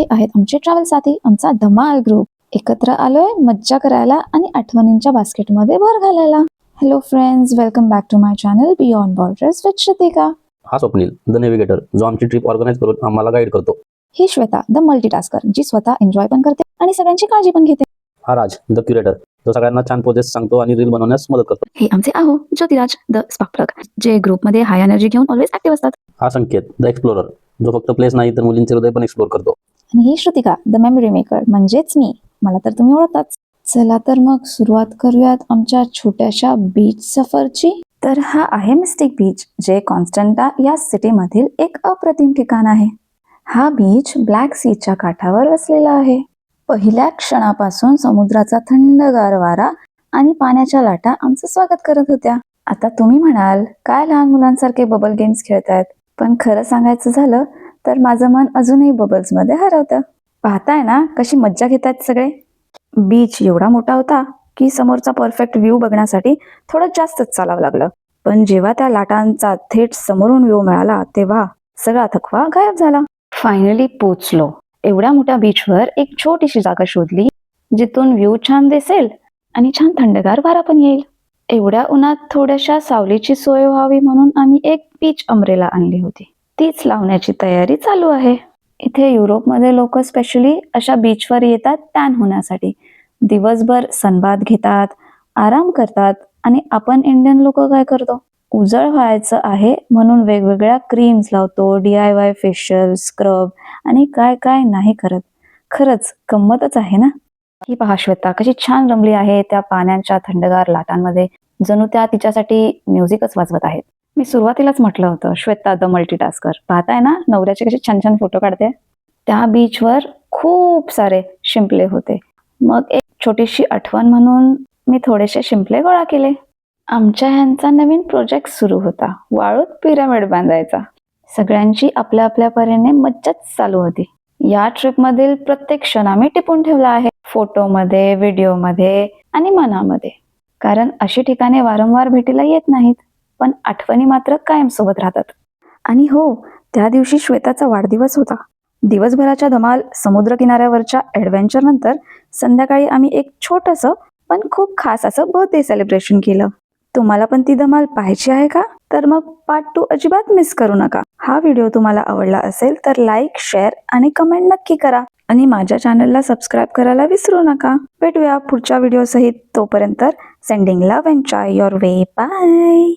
हे आहेत आमचे ट्रॅव्हल साथी. आमचा धमाल ग्रुप एकत्र आलोय मज्जा करायला आणि आठवणींच्या बास्केटमध्ये भर घालायला. Hello friends welcome back to my channel beyond borders with Shrutika हा स्वप्नील द नेव्हिगेटर जो आमची ट्रिप ऑर्गनाईज करून आम्हाला गाईड करतो. ही श्वेता द मल्टीटास्कर जी स्वतः एन्जॉय पण करते आणि सगळ्यांची काळजी पण घेते. हा राज द क्युरेटर जो सगळ्यांना छान पोजेस सांगतो आणि रील बनवण्यास मदत करतो. हे आमचे आहो ज्योतिराज द स्पार्क जे ग्रुपमध्ये हाय एनर्जी घेऊन ऑलवेज ऍक्टिव्ह असतात. हा संकेत द एक्सप्लोरर जो फक्त प्लेस नाही तर मुलींचे हृदय पण एक्सप्लोर करतो. आणि ही श्रुतिका द मेमरी मेकर म्हणजेच मी. मला तर तुम्ही ओळखताच. चला तर मग सुरुवात करूयात आमच्या छोट्याशा बीच सफरची. तर हा आहे मिस्टिक बीच जे कॉन्स्टंटा या सिटीमधील एक अप्रतिम ठिकाण आहे. हा बीच ब्लॅक सीच्या काठावर वसलेला आहे. पहिल्या क्षणापासून समुद्राचा थंडगार वारा आणि पाण्याच्या लाटा आमचं स्वागत करत होत्या. आता तुम्ही म्हणाल काय लहान मुलांसारखे बबल गेम्स खेळतायत? पण खरं सांगायचं झालं तर माझं मन अजूनही बबल्समध्ये हरवतं. पाहताय ना कशी मज्जा घेतात सगळे? बीच एवढा मोठा होता की समोरचा परफेक्ट व्ह्यू बघण्यासाठी थोडं जास्तच चालावं लागलं. पण जेव्हा त्या लाटांचा थेट समोरून व्ह्यू मिळाला तेव्हा सगळा थकवा गायब झाला. फायनली पोचलो. एवढ्या मोठ्या बीचवर एक छोटीशी जागा शोधली जिथून व्ह्यू छान दिसेल आणि छान थंडगार वारा पण येईल. एवढ्या उन्हात थोड्याशा सावलीची सोय व्हावी म्हणून आम्ही एक बीच अमरेला आणली होती. तीच लावण्याची तयारी चालू आहे. इथे युरोपमध्ये लोक स्पेशली अशा बीचवर येतात टॅन होण्यासाठी. दिवसभर सनबाद घेतात आराम करतात आणि आपण इंडियन लोक काय करतो? उजळ व्हायचं आहे म्हणून वेगवेगळ्या क्रीम्स लावतो D I Y facial scrub आणि काय काय नाही करत. खरंच गंमतच आहे ना? ही पहा श्वेता कशी छान रमली आहे त्या पाण्याच्या थंडगार लाटांमध्ये. जणू त्या तिच्यासाठी म्युझिकच वाजवत आहेत. मी सुरुवातीलाच म्हटलं होतं श्वेता द मल्टीटास्कर पाहताय ना नवऱ्याचे कसे छान छान फोटो काढते. त्या बीचवर खूप सारे शिंपले होते. मग एक छोटीशी आठवण म्हणून मी थोडेसे शिंपले गोळा केले. आमच्या ह्यांचा नवीन प्रोजेक्ट सुरू होता वाळूत पिरामिड बांधायचा. सगळ्यांची आपल्या आपल्या परीने मज्जाच चालू होती. या ट्रिपमधील प्रत्येक क्षण आम्ही टिपून ठेवला आहे फोटोमध्ये व्हिडिओमध्ये आणि मनामध्ये. कारण अशी ठिकाणे वारंवार भेटीला येत नाहीत. पण आठवणी मात्र कायम सोबत राहतात. आणि हो त्या दिवशी श्वेताचा वाढदिवस होता. दिवसभराच्या धमाल समुद्र किनाऱ्यावरच्या ॲडव्हेंचर नंतर संध्याकाळी आम्ही एक छोटंसं पण खूप खास असं बर्थडे सेलिब्रेशन केलं. तुम्हाला पण ती धमाल पाहायची आहे का? तर मग पार्ट टू अजिबात मिस करू नका. हा व्हिडिओ तुम्हाला आवडला असेल तर लाईक शेअर आणि कमेंट नक्की करा. आणि माझ्या चॅनलला सबस्क्राईब करायला विसरू नका. भेटूया पुढच्या व्हिडिओ सहित तोपर्यंत sending love and chai your way bye